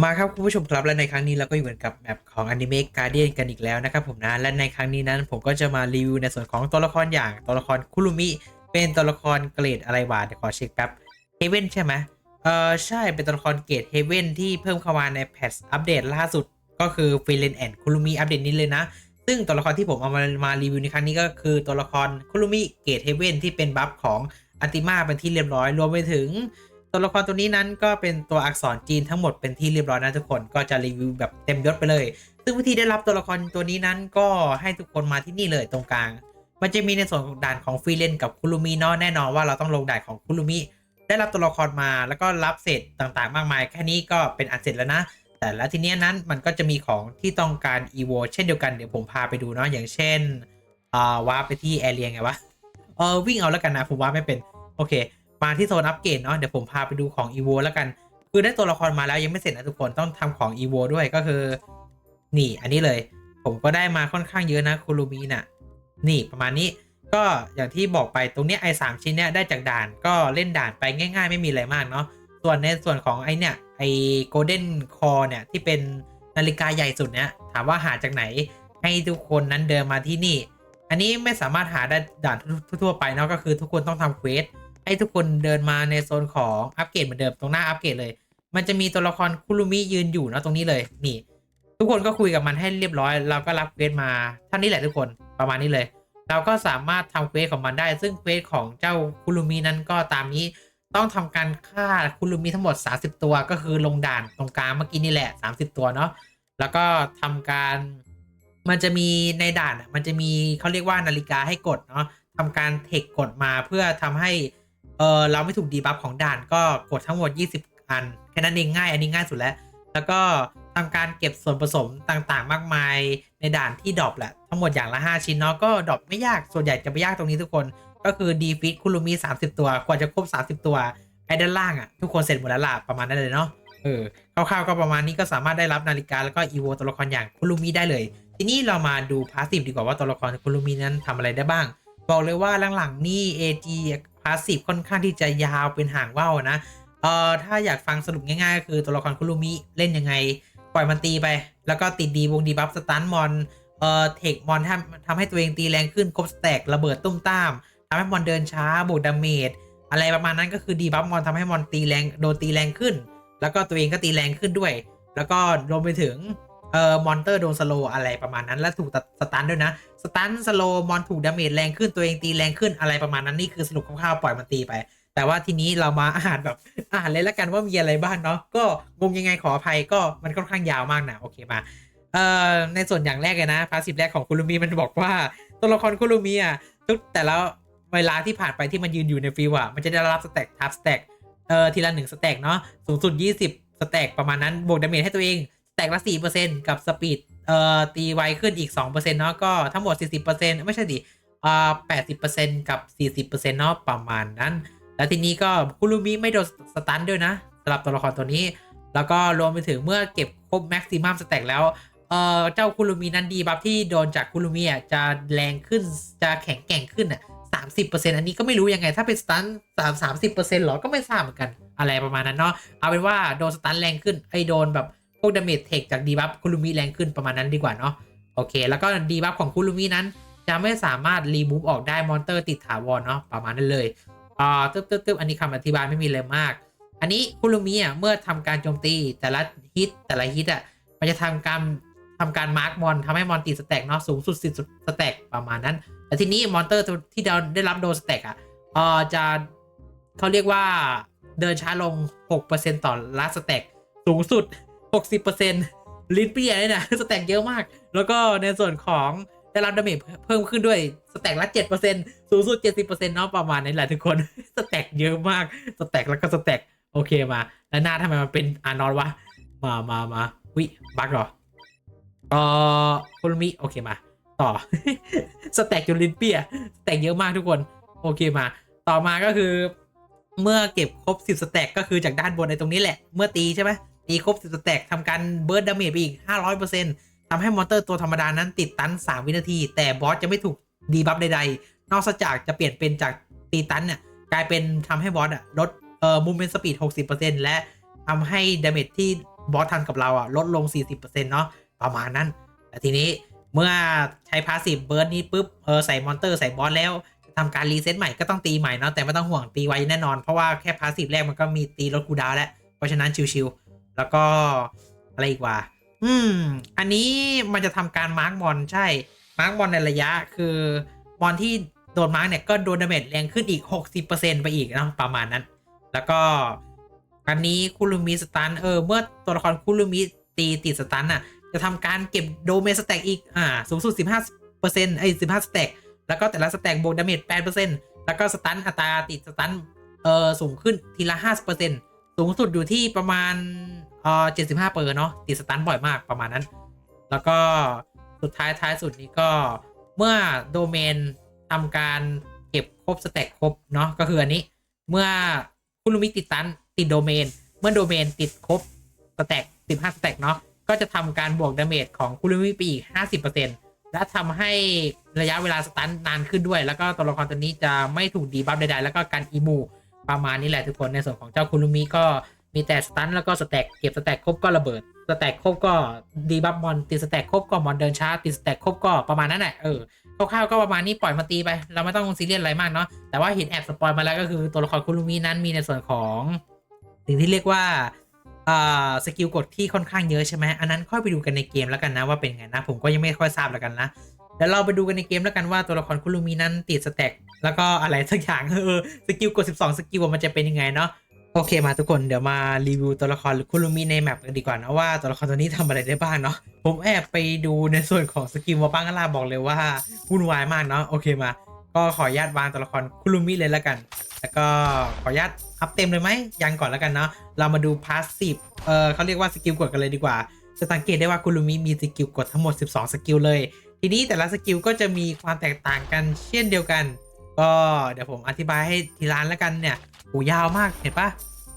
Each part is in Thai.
มาครับคุณผู้ชมครับและในครั้งนี้เราก็อยู่กันกับแมปของ Anime Guardian กันอีกแล้วนะครับผมนะและในครั้งนี้นั้นผมก็จะมารีวิวในส่วนของตัวละครอย่างตัวละครคุรุมิเป็นตัวละครเกรดอะไรวะเดี๋ยวขอเช็คแป๊บเฮเว่นใช่ไหมเออใช่เป็นตัวละครเกรดเฮเว่นที่เพิ่มเข้ามาในแพทอัปเดตล่าสุด ก็คือฟิเลนแอนคุรุมิอัปเดตนี้เลยนะ ซึ่งตัวละครที่ผมเอามามารีวิวในครั้งนี้ก็คือตัวละครคุรุมิเกรดเฮเว่นที่เป็นบัฟของอันติมาเป็นที่เรียบร้อยรวมไปถึง ตัวละครตัวนี้นั้นก็เป็นตัวอักษรจีนทั้งหมดเป็นที่เรียบร้อยนะทุกคนก็จะรีวิวแบบเต็มยศไปเลย ซึ่งวิธีได้รับตัวละครตัวนี้นั้นก็ให้ทุกคนมาที่นี่เลยตรงกลาง มันจะมีในส่วนของด่านของฟรีเลนกับคุรุมิเนาะแน่นอนว่าเราต้องลงด่านของคุรุมิได้รับตัวละครมาแล้วก็รับเศษต่างๆ มากมาย แค่นี้ก็เป็นอันเสร็จแล้วนะ แต่แล้วทีเนี้ยนั้นมันก็จะมีของที่ต้องการอีโวเช่นเดียวกันเดี๋ยวผมพาไปดูเนาะอย่างเช่นอ่าวาร์ปไปที่แอเรียไงวะเออวิ่งเอาแล้วกันนะผมว่าไม่เป็นโอเค มาที่โซนอัปเกรดเนาะเดี๋ยวผมพาไปดูของ e v o แล้วกัน คือได้ตัวละครมาแล้วยังไม่เสร็จนะทุกคนต้องทำของ e v o ด้วยก็คือ นี่อันนี้เลย ผมก็ได้มาค่อนข้างเยอะนะคุรุมิน่ะ นี่ประมาณนี้ก็อย่างที่บอกไปตรงนี้ไอ้สามชิ้นเนี้ยได้จากด่านก็เล่นด่านไปง่าย ๆ ไม่มีอะไรมากเนาะส่วนในส่วนของไอ้เนี่ยไอ้ golden core เนี่ยที่เป็นนาฬิกาใหญ่สุดเนี้ยถามว่าหาจากไหนให้ทุกคนนั้นเดินมาที่นี่ อันนี้ไม่สามารถหาได้ด่านทั่วๆไปเนาะก็คือทุกคนต้องทำเควส ให้ทุกคนเดินมาในโซนของอัปเกรดเหมือนเดิมตรงหน้าอัปเกรดเลย มันจะมีตัวละครคุรุมิยืนอยู่นะตรงนี้เลย นี่ ทุกคนก็คุยกับมันให้เรียบร้อย เราก็รับเควสมาเท่านี้แหละทุกคนประมาณนี้เลย เราก็สามารถทำเควสของมันได้ ซึ่งเควสของเจ้าคุรุมินั้นก็ตามนี้ต้องทำการฆ่าคุรุมิทั้งหมด 30 ตัวก็คือลงด่านตรงกลางเมื่อกี้นี่แหละ 30 ตัวเนาะแล้วก็ทำการมันจะมีในด่านอะมันจะมีเขาเรียกว่านาฬิกาให้กดเนาะทำการเทคกดมาเพื่อทำให้ ออเราไม่ถูกดีบัฟของด่านก็กดทั้งหมด 20 อัน แค่นั้นเองง่ายอันนี้ง่ายสุดแล้ว แล้วก็ทำการเก็บส่วนผสมต่างๆ มากมายในด่านที่ดรอปแหละ ทั้งหมดอย่างละ 5 ชิ้นเนาะก็ดรอปไม่ยากส่วนใหญ่จะไม่ยากตรงนี้ทุกคน ก็คือดีฟิตคุรุมิ30 ตัวกว่าจะครบ 30 ตัวไอ้ด้านล่างอะ่ะทุกคนเสร็จหมดแล้วล่ะประมาณนั้นเลยเนาะเออคร่าวๆก็ประมาณนี้ก็สามารถได้รับนาฬิกาแล้วก็อีโวตัวละครอย่างคุรุมิได้เลย ทีนี้เรามาดูพาสซีฟดีกว่าว่าตัวละครคุรุมินั้นทำอะไรได้บ้าง บอกเลยว่าหลังๆนี่ AG พาสซีฟค่อนข้างที่จะยาวเป็นห่างว่าวนะเอ่อถ้าอยากฟังสรุปง่ายๆก็คือตัวละครคุรุมิเล่นยังไง ปล่อยมันตีไป แล้วก็ติดดีวงดีบัฟสตันมอนเอ่อเทคมอนทำทำให้ตัวเองตีแรงขึ้นครบสแต็กระเบิดตุ้มตามทำให้มอนเดินช้าบวกดาเมจอะไรประมาณนั้นก็คือดีบัฟมอนทำให้มอนตีแรงโดนตีแรงขึ้น แล้วก็ตัวเองก็ตีแรงขึ้นด้วย แล้วก็รวมไปถึง เอ่อมอนเตอร์โดนสโลอะไรประมาณนั้น และถูกตัดสตันด้วยนะ สตันสโลมอนถูกดาเมจแรงขึ้นตัวเองตีแรงขึ้นอะไรประมาณนั้นนี่คือสรุปคร่าวๆปล่อยมันตีไป แต่ว่าทีนี้เรามาอ่านแบบอ่านเลยแล้วกันว่ามีอะไรบ้างเนาะก็งงยังไงขออภัยก็มันค่อนข้างยาวมากนะโอเคมาเอ่อในส่วนอย่างแรกเลยนะพาสซีฟแรกของคุรุมิมันบอกว่าตัวละครคุรุมิอะทุกแต่ละเวลาที่ผ่านไปที่มันยืนอยู่ในฟิลอะมันจะได้รับสแต็กทับสแต็กเอ่อทีละหนึ่งสแต็กเนาะสูงสุด 20สแต็กประมาณนั้นบวกดาเมจให้ตัวเอง แตกละ 4%กับสปีดเอ่อตีไวขึ้นอีก 2%เนาะก็ทั้งหมด 40%ไม่ใช่ดิอ่า80%กับ 40%เนาะประมาณนั้น แล้วทีนี้ก็คุรุมิไม่โดนสตันด้วยนะสำหรับตัวละครตัวนี้ แล้วก็รวมไปถึงเมื่อเก็บครบแม็กซิมัมสแต็กแล้วเอ่อเจ้าคุรุมินั้นดีบัฟที่โดนจากคุรุมิอะจะแรงขึ้นจะแข็งแกร่งขึ้นอะสามสิบเปอร์เซ็นต์อันนี้ก็ไม่รู้ยังไงถ้าเป็นสตันสามสามสิบเปอร์เซ็นต์หรอก็ไม่ทราบเหมือนกันอะไรประมาณนั้นเนาะเอาเป็นว่าโดนสตันแรงขึ้นไอ้โดนแบบ พวกดาเมจเทคจากดีบัฟคุรุมิแรงขึ้นประมาณนั้นดีกว่าเนาะโอเค แล้วก็ดีบัฟของคุรุมินั้น จะไม่สามารถรีมูฟออกได้มอนเตอร์ติดถาวรเนาะประมาณนั้นเลยอ่าตึ๊บตึ๊บตึ๊บอันนี้คำอธิบายไม่มีเลยมาก อันนี้คุรุมิอะเมื่อทำการโจมตีแต่ละฮิตแต่ละฮิตอะมันจะทำการทำการมาร์กมอนทำให้มอนติดสแต็กเนาะสูงสุดสิบสแต็กประมาณนั้นแต่ทีนี้มอนเตอร์ที่เราได้รับโดนสแต็กอะเอ่อจะเขาเรียกว่าเดินช้าลง 6%ต่อละสแต็กสูงสุด 60%ลิ้นเปียเลยนะสแต็กเยอะมาก แล้วก็ในส่วนของได้รับดาเมจเพิ่มขึ้นด้วยสแต็กละ 7%สูงสุด 70%เนาะประมาณนี้แหละทุกคนสแต็กเยอะมากสแต็กแล้วก็สแต็กโอเคมา แล้วหน้าทำไมมันเป็นอานอนวะ มามามาวิบักเหรอเออคุรุมิโอเคมา ต่อสแต็กจนลิ้นเปียสแต็กเยอะมากทุกคน โอเคมา ต่อมาก็คือ เมื่อเก็บครบ 10 สแต็กก็คือจากด้านบนในตรงนี้แหละ เมื่อตีใช่ไหม ตีครบ10สแต็กทำการเบิร์ดดาเมจไปอีก 500%ทำให้มอนเตอร์ตัวธรรมดานั้นติดตัน 3 วินาที แต่บอสจะไม่ถูกดีบัฟใดๆ นอกจากจะเปลี่ยนเป็นจากตีตันเนี่ยกลายเป็นทำให้บอสอะลดเอ่อมูเมนต์สปีด 60%และทำให้ดาเมจที่บอสทันกับเราอะลดลง 40%เนาะประมาณนั้น แต่ทีนี้เมื่อใช้พาสซีฟเบิร์ดนี้ปุ๊บเออใส่มอนเตอร์ใส่บอสแล้วทำการรีเซ็ตใหม่ก็ต้องตีใหม่เนาะแต่ไม่ต้องห่วงตีไว้แน่นอน เพราะว่าแค่พาสซีฟแรกมันก็มีตีลดคูดาวแล้ว เพราะฉะนั้นชิวๆ แล้วก็อะไรอีกว่า อืม อันนี้มันจะทำการมาร์กมอนใช่ มาร์กมอนในระยะคือมอนที่โดนมาร์กเนี่ยก็โดนดาเมจแรงขึ้นอีก 60%ไปอีกเนาะประมาณนั้น แล้วก็อันนี้คุรุมิสตันเออเมื่อตัวละครคุรุมิตีติดสตันอะจะทำการเก็บโดเมสแต็กอีกอ่าสูงสุด 15%ไอ้15สแต็กแล้วก็แต่ละสแต็กบวกดาเมจ8%แล้วก็สตันอัตราติดสตันเออสูงขึ้นทีละ50%สู สูงสุดอยู่ที่ประมาณเออ75เปอร์เนาะติดสตันบ่อยมากประมาณนั้น แล้วก็สุดท้ายท้ายสุดนี้ก็เมื่อโดเมนทำการเก็บครบสแต็กครบเนาะก็คืออันนี้ เมื่อคุณลูมิติดตันติดโดเมน เมื่อโดเมนติดครบสแต็ก15สแต็กเนาะก็จะทำการบวกดาเมจของคุรุมิไปอีก50%และทำให้ระยะเวลาสตันนานขึ้นด้วย แล้วก็ตัวละครตัวนี้จะไม่ถูกดีบัฟใดๆ แล้วก็การอีมู ประมาณนี้แหละทุกคนในส่วนของเจ้าคุรุมิก็มีแต่สตันแล้วก็สแต็กเก็บสแต็กครบก็ระเบิดสแต็กครบก็ดีบัฟมอนติดสแต็กครบก็มอนเดินช้าติดสแต็กครบก็ประมาณนั้นแหละเออคร่าวๆก็ประมาณนี้ปล่อยมาตีไป เราไม่ต้องซีเรียสอะไรมากเนาะแต่ว่าเห็นแอบสปอยมาแล้วก็คือตัวละครคุรุมินั้นมีในส่วนของสิ่งที่เรียกว่าสกิลกดที่ค่อนข้างเยอะใช่ไหมอันนั้นค่อยไปดูกันในเกมแล้วกันนะว่าเป็นไงนะ ผมก็ยังไม่ค่อยทราบแล้วกันนะ เดี๋ยวเราไปดูกันในเกมแล้วกันว่าตัวละครคุรุมินั้นติดสแต็กแล้วก็อะไรสักอย่างเออสกิลกด 12 สกิลมันจะเป็นยังไงเนาะโอเคมาทุกคนเดี๋ยวมารีวิวตัวละครคุรุมิในแมปกันดีกว่านะว่าตัวละครตัวนี้ทำอะไรได้บ้างเนาะผมแอบไปดูในส่วนของสกิลมาบ้างกันล่ะบอกเลยว่าวุ่นวายมากเนาะโอเคมา ก็ขออนุญาตวางตัวละครคุรุมิเลยแล้วกัน แล้วก็ขออนุญาตอัพเต็มเลยไหมยังก่อนแล้วกันเนาะเรามาดูพาสซีฟเออเขาเรียกว่าสกิลกดกันเลยดีกว่าจะสังเกตได้ว่าคุรุมิมีสกิลกดทั้งหมด 12 สกิลเลย ทีนี้แต่ละสกิลก็จะมีความแตกต่างกันเช่นเดียวกัน ก็เดี๋ยวผมอธิบายให้ทีละอันแล้วกันเนี่ยโหยาวมากเห็นปะ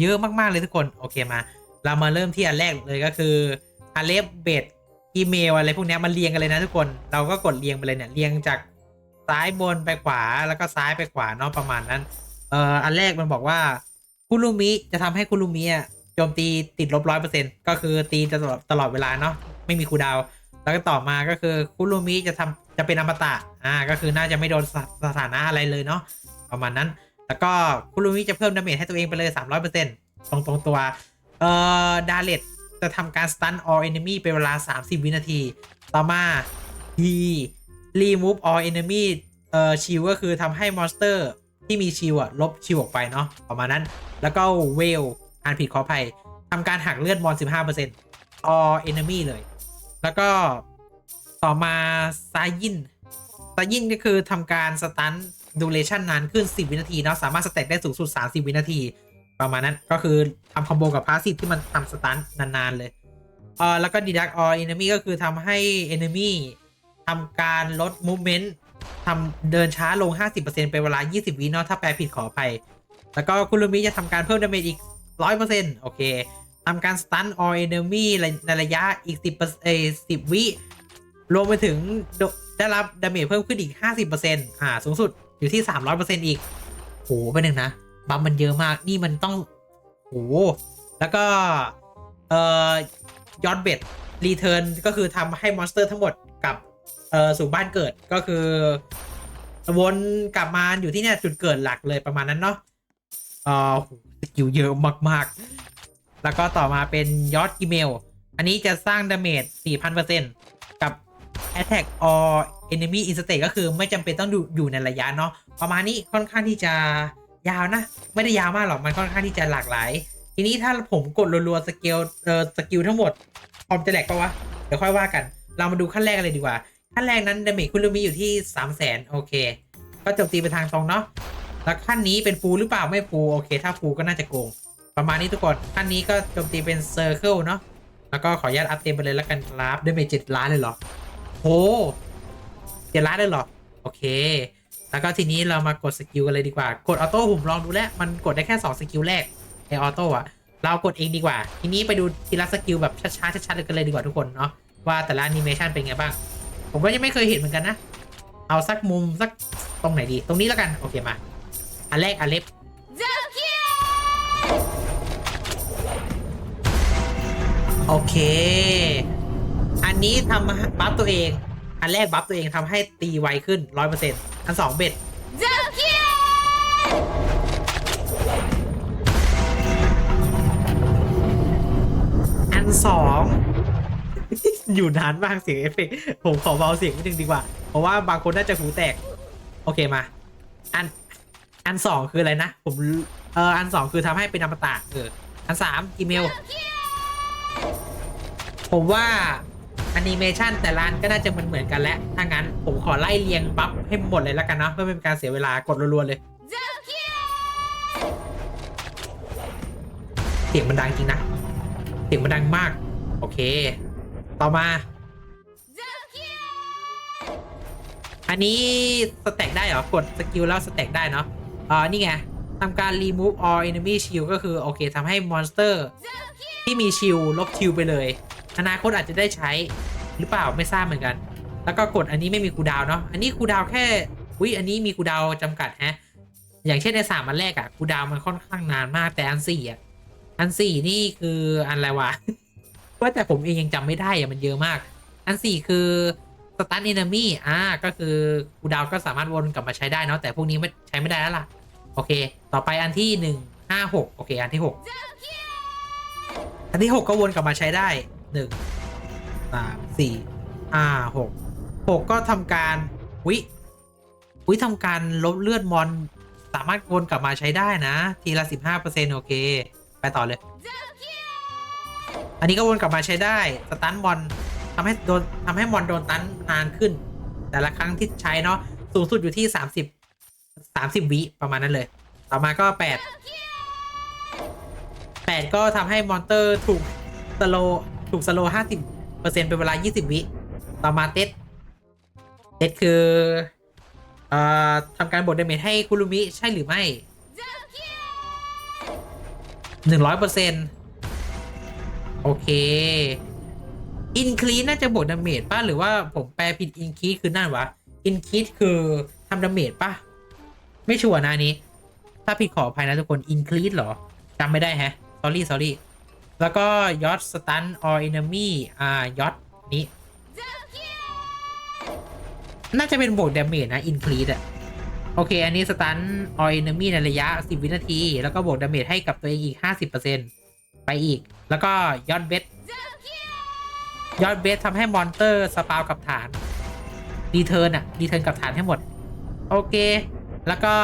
เยอะมากๆเลยทุกคนโอเคมา เรามาเริ่มที่อันแรกเลยก็คืออาเลฟเบดอีเมลอะไรพวกนี้มันเรียงกันเลยนะทุกคนเราก็กดเรียงไปเลยเนี่ยเรียงจากซ้ายบนไปขวาแล้วก็ซ้ายไปขวาเนาะประมาณนั้นเอ่ออันแรกมันบอกว่าคุรุมิจะทำให้คุรุมิอะโจมตีติดลบร้อยเปอร์เซ็นต์ก็คือตีจะตลอดตลอดเวลาเนาะไม่มีคูดาว แล้วก็ต่อมาก็คือคุรุมิจะทำจะเป็นอมตะอ่าก็คือน่าจะไม่โดนสสถานะอะไรเลยเนาะประมาณนั้น แล้วก็คุรุมิจะเพิ่มดาเมจให้ตัวเองไปเลย 300%ตรงตรงตัวเอ่อดาเลตจะทำการสตัน all enemy เป็นเวลา 30 วินาที ต่อมา He remove all enemy เอ่อชิวก็คือทำให้มอนสเตอร์ที่มีชิวอะลบชิวออกไปเนาะประมาณนั้น แล้วก็เวลอ่านผิดขออภัยทำการหักเลือดมอน 15% all enemy เลย แล้วก็ต่อมาซายินซายินก็คือทำการสตันดูเรชั่นนานขึ้น 10 วินาทีเนาะสามารถสแต็กได้สูงสุด 30 วินาที ประมาณนั้นก็คือทำคอมโบกับพาสซีฟที่มันทำสตันนาน ๆ เลยเออแล้วก็ดีดักออ enemy ก็คือทำให้ enemy ทำการลด movement ทำเดินช้าลง 50%เป็นเวลา 20 วิเนาะถ้าแปลผิดขออภัย แล้วก็คุรุมิจะทำการเพิ่มดาเมจอีก 100%โอเค ทำการสตัน all enemy ในระยะอีก 10เอ10วิ รวมไปถึงได้รับดาเมจเพิ่มขึ้นอีก 50%อ่า สูงสุดอยู่ที่ 300%อีกโหไปหนึ่งนะ บัมมันเยอะมาก นี่มันต้องโหแล้วก็ เอ่อยอดเบ็ดรีเทิร์นก็คือทำให้มอนสเตอร์ทั้งหมดกลับ เอ่อ สู่บ้านเกิดก็คือ วนกลับมาอยู่ที่เนี่ยจุดเกิดหลักเลยประมาณนั้นเนาะเอ่อโหสกิลเยอะมาก แล้วก็ต่อมาเป็นยอดอีเมล อันนี้จะสร้างดาเมจ 4,000%กับ Attack or Enemy in State ก็คือไม่จำเป็นต้องอยู่ในระยะเนาะประมาณนี้ค่อนข้างที่จะยาวนะ ไม่ได้ยาวมากหรอก มันค่อนข้างที่จะหลากหลาย ทีนี้ถ้าผมกดรัวๆสกิลเอ่อสกิลทั้งหมดพร้อมจะแหลกปะวะ เดี๋ยวค่อยว่ากัน เรามาดูขั้นแรกกันเลยดีกว่า ขั้นแรกนั้นดาเมจคุณลูมิอยู่ที่3 0 0 0 0 0โอเค ก็จมตีไปทางตรงเนาะแล้วขั้นนี้เป็นฟูลหรือเปล่าไม่ฟูลโอเค ถ้าฟูลก็น่าจะโกง ประมาณนี้ทุกคนขั้นนี้ก็โจมตีเป็นเซอร์เคิลเนาะแล้วก็ขออนุญาตอัพเต็มไปเลยแล้วกันครับดาเมจเจ็ดล้านเลยเหรอโหเจ็ดล้านเลยเหรอ โอเค แล้วก็ทีนี้เรามากดสกิลกันเลยดีกว่า กดออโต้ผมลองดูแล้ว มันกดได้แค่2สกิลแรกในออโต้อะเรากดเองดีกว่า ทีนี้ไปดูทีละสกิลแบบช้าๆชัดๆกันเลยดีกว่าทุกคนเนาะว่าแต่ละแอนิเมชันเป็นไงบ้าง ผมก็ยังไม่เคยเห็นเหมือนกันนะ เอาสักมุมสักตรงไหนดี ตรงนี้แล้วกัน โอเคมา อันแรกอันเล็บ โอเค อันนี้ทำบัฟตัวเอง อันแรกบัฟตัวเองทำให้ตีไวขึ้นร้อยเปอร์เซ็นต์อันสองเบ็ดอันสองอยู่นานมากเสียงเอฟเฟกผมขอเบาเสียงนิดนึงดีกว่า เพราะว่าบางคนน่าจะหูแตก โอเคมา อัน อันสองคืออะไรนะ ผม เอออันสองคือทำให้เป็นอมตะเอออันสามอีเมล ผมว่าแอนิเมชันแต่ละอันก็น่าจะเหมือนเหมือนกันแหล้วถ้างั้นผมขอไล่เรียงบัฟให้หมดเลยแล้วกันเนาะเพื่อไม่เป็นการเสียเวลากดรัวๆเลย เสียงมันดังจริงนะ เสียงมันดังมาก โอเค ต่อมา อันนี้สแต็กได้เหรอ กดสกิลแล้วสแต็กได้เนาะอ่านี่ไงทำการ remove all enemy shield ก็คือ โอเคทำให้มอนสเตอร์ที่มีชิลลบชิลไปเลย อนาคตอาจจะได้ใช้หรือเปล่าไม่ทราบเหมือนกัน แล้วก็กดอันนี้ไม่มีคูดาวเนาะอันนี้คูดาวแค่อุ้ยอันนี้มีคูดาวน์จำกัดฮะอย่างเช่นในสามอันแรกอะคูดาวมันค่อนข้างนานมากแต่อันสี่อะอันสี่นี่คืออันอะไรวะว่าแต่ผมเองยังจำไม่ได้อะมันเยอะมาก อันสี่คือสตันเอนมี่อ่าก็คือคูดาวก็สามารถวนกลับมาใช้ได้เนาะแต่พวกนี้ไม่ใช้ไม่ได้แล้วล่ะโอเค ต่อไปอันที่หนึ่งห้าหกโอเค อันที่หกอันที่หกก็วนกลับมาใช้ได้ หนึ่งสามสี่ห้าหกหกก็ทำการวิวิทำการลบเลือดมอน สามารถวนกลับมาใช้ได้นะ ทีละสิบห้าเปอร์เซ็นต์โอเค ไปต่อเลย อันนี้ก็วนกลับมาใช้ได้ สตันมอนทำให้โดนทำให้มอนโดนตันนานขึ้น แต่ละครั้งที่ใช้เนาะสูงสุดอยู่ที่30 30วิประมาณนั้นเลย ต่อมาก็8 8ก็ทำให้มอนเตอร์ถูกสโล ถูกสโล50เปอร์เซ็นต์เป็นเวลา20วิ ต่อมาเต็ดเต็ดคือเอ่อทำการบดเดเมจให้คุรุมิใช่หรือไม่100เปอร์เซ็นต์โอเคอินคลีน่าจะบวกดาเมจป่ะ หรือว่าผมแปลผิดอินคลีคือนั่นวะอินคลีคือทำดาเมจป่ะ ไม่ชัวร์นะนนี้ ถ้าผิดขออภัยนะทุกคนอินคลีเหรอจำไม่ได้แฮะ sorry sorry แล้วก็ยอ t สตันออ r เ n นมี่อ่ายอ t นี้น่าจะเป็นบวกดาเมจนะอินคลีดอะโอเค อันนี้สตันออ r เนมี่ในระยะ 10 วินาที แล้วก็บวกดาเมจให้กับตัวเองอีก 50%ไปอีก แล้วก็ยอดเบสยอดเบสทำให้มอนเตอร์สปาวกับฐานรีเทิร์นอะรีเทิร์นกับฐานให้หมด โอเค แล้วก็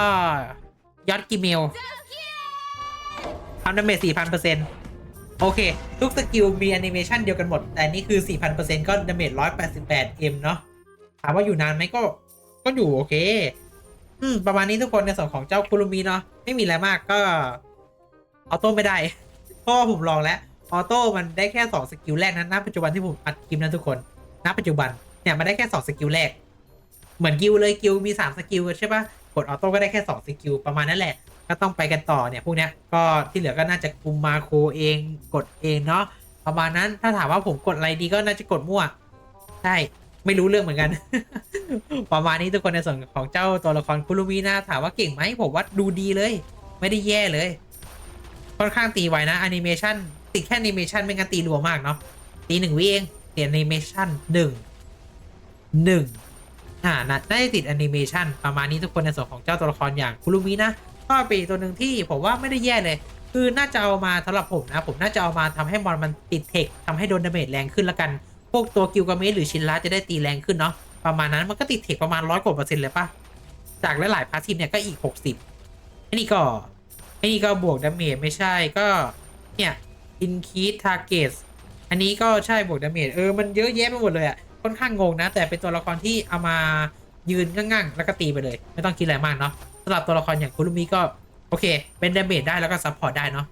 ยอดกิเมลทำดาเมจ4,000% โอเค ทุกสกิลมีแอนิเมชันเดียวกันหมด แต่นี่คือ 4,000%ก็ดาเมจ 188M เนาะถามว่าอยู่นานไหมก็ ก็อยู่โอเค อืม ประมาณนี้ทุกคนในส่วนของเจ้าคุรุมิเนาะไม่มีอะไรมากก็ออโต้ไม่ได้ เพราะผมลองแล้วออโต้มันได้แค่ 2 สกิลแรกนะณปัจจุบันที่ผมอัดคลิปนะทุกคนณปัจจุบันเนี่ยมันได้แค่ 2 สกิลแรก เหมือนกิลเลยกิลมี 3 สกิลใช่ปะกดออโต้ก็ได้แค่ 2 สกิลประมาณนั้นแหละ ก็ต้องไปกันต่อเนี่ยพวกเนี้ยก็ที่เหลือก็น่าจะคุมมาโครเองกดเองเนาะประมาณนั้นถ้าถามว่าผมกดอะไรดีก็น่าจะกดมั่วใช่ไม่รู้เรื่องเหมือนกัน ประมาณนี้ทุกคนในส่วนของเจ้าตัวละครคุรุมินะถามว่าเก่งไหมผมว่าดูดีเลย ไม่ได้แย่เลย ค่อนข้างตีไวนะแอนิเมชันติดแค่แอนิเมชันไม่งั้นตีรัวมากเนาะตีหนึ่งวิเองตีแอนิเมชันหนึ่งหนึ่งอ่าน่าได้ติดแอนิเมชันประมาณนี้ทุกคนในส่วนของเจ้าตัวละครอย่างคุรุมินะ ก็เป็นอีตัวหนึ่งที่ผมว่าไม่ได้แย่เลย คือน่าจะเอามาสำหรับผมนะ ผมน่าจะเอามาทำให้มอนมันติดเทคทำให้โดนดาเมจแรงขึ้นละกัน พวกตัวกิลกาเมสหรือชินระจะได้ตีแรงขึ้นเนาะประมาณนั้นมันก็ติดเทคประมาณร้อยกว่าเปอร์เซ็นต์เลยปะจากหลายๆพาร์ทีมเนี่ยก็อีกหกสิบอันนี้ก็อันนี้ก็บวกดาเมจไม่ใช่ก็เนี่ยอินคีทาร์เกตอันนี้ก็ใช่บวกดาเมจเออมันเยอะแยะไปหมดเลยอะค่อนข้างงงนะ แต่เป็นตัวละครที่เอามายืนง่างๆแล้วก็ตีไปเลย ไม่ต้องคิดอะไรมากเนาะ สำหรับตัวละครอย่างคุรุมิก็โอเค เป็นดาเมจได้แล้วก็ซัพพอร์ตได้เนาะ